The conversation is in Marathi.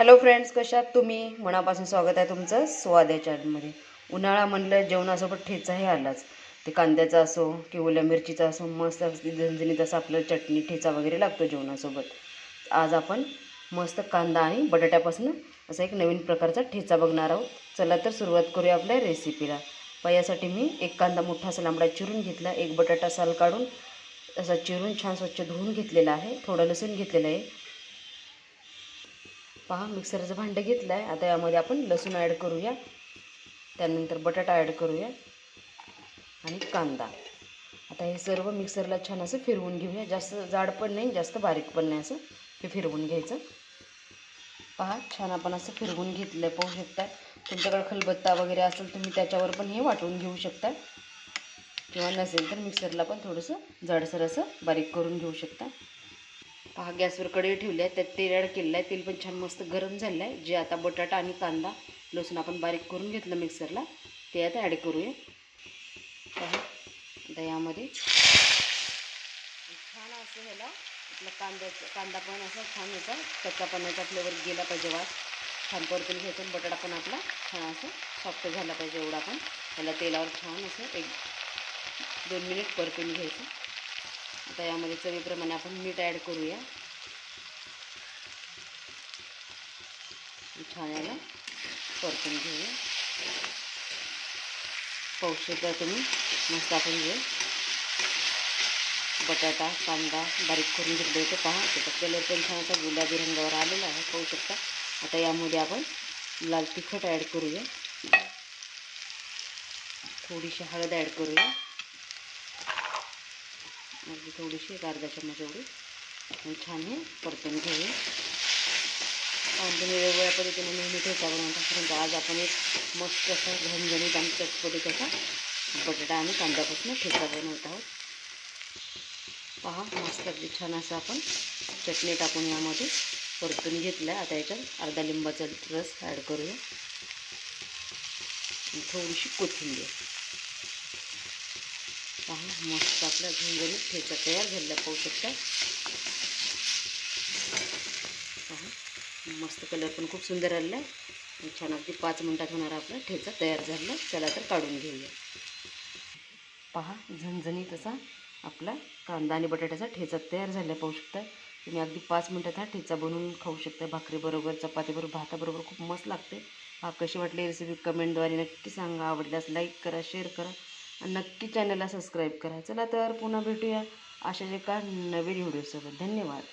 हॅलो फ्रेंड्स कशात तुम्ही? मनापासून स्वागत आहे तुमचं स्वाद चॅनलमध्ये उन्हाळा म्हणलं जेवणासोबत ठेचाही आलाच. ते कांद्याचा असो की ओल्या मिरचीचा असो मस्त अगदी झणझणीत असं आपलं चटणी ठेचा वगैरे लागतो जेवणासोबत. आज आपण मस्त कांदा आणि बटाट्यापासून असा एक नवीन प्रकारचा ठेचा बघणार आहोत. चला तर सुरुवात करूया आपल्या रेसिपीला पहा यासाठी मी एक कांदा मोठा असा लांबडा चिरून घेतला. एक बटाटा साल काढून असा चिरून छान स्वच्छ धुवून घेतलेला आहे. थोडं लसूण घेतलेलं आहे. पहा मिक्सरचं भांडं घेतलं आहे आता यामध्ये आपण लसूण ॲड करूया. त्यानंतर बटाटा ॲड करूया. आणि कांदा. आता हे सर्व मिक्सरला छान असं फिरवून घेऊया. जास्त जाड पण नाही जास्त बारीक पण नाही असं हे फिरवून घ्यायचं. पहा छान आपण असं फिरवून घेतलं आहे पाहू शकता तुमच्याकडे खलबत्ता वगैरे असेल तुम्ही त्याच्यावर पण हे वाटून घेऊ शकता किंवा नसेल तर मिक्सरला पण थोडंसं जाडसर असं बारीक करून घेऊ शकता पहा गॅसवर कढई ठेवली आहे त्यात तेल ॲड केलेलं आहे तेल पण छान मस्त गरम झालं आहे. जे आता बटाटा आणि कांदा लसूण आपण बारीक करून घेतलं मिक्सरला ते आता ॲड करूया. पहा आता यामध्ये छान असं ह्याला आपला कांद्याचं कांदा पण असा छान याचा कच्चा पाण्याचा फ्लेवर गेला पाहिजे वास. छान परतून घ्यायचं आणि बटाटा पण आपला छान असं सॉफ्ट झाला पाहिजे एवढा पण. त्याला तेलावर छान असं एक दोन मिनिट परतून घ्यायचं. आता यामध्ये चवीप्रमाणे आपण मीठ ॲड करूया. छान याला परतून घेऊया. शकता तुम्ही, मस्त आपण जे बटाटा, कांदा बारीक करून घेतलं पहा कलर पण छान असा गुलाबी रंगावर आलेला आहे. शकता. आता यामध्ये आपण लाल तिखट ॲड करूया. थोडीशी हळद ॲड करूया. अगदी थोडीशी एक अर्धा चम्मच एवढी. आणि छान हे परतून घेऊया आणि तुम्ही वेगवेगळ्या पद्धतीने नेहमी ठेचा बनवता परंतु आज आपण एक मस्त असा झणझणीत आणि चटपटीत असा बटाटा आणि कांद्यापासून ठेचा बनवत आहोत. पहा मस्त अगदी छान असं आपण चटणी टाकून यामध्ये परतून घेतलं आता याच्यात अर्धा लिंबाचा रस ॲड करूया. थोडीशी कोथिंबीर. पहा मस्त आपल्या झुंगणीत ठेचा तयार झालेला पाहू शकता. पहा मस्त कलर पण खूप सुंदर आलेला आहे. छान अगदी पाच मिनटात होणारा आपला ठेचा तयार झालेला चला तर काढून घेऊया. पहा झणझणीत असा आपला कांदा आणि बटाट्याचा ठेचा तयार झाला पाहू शकता. तुम्ही अगदी पाच मिनटात हा ठेचा बनवून खाऊ शकता. भाकरीबरोबर चपातीबरोबर भाताबरोबर खूप मस्त लागते. हा कशी वाटली रेसिपी कमेंटद्वारे नक्की सांगा. आवडल्यास लाईक करा शेअर करा. नक्की चॅनलला सबस्क्राईब करा. चला तर पुन्हा भेटूया अशाच एका नवीन व्हिडिओसोबत. धन्यवाद.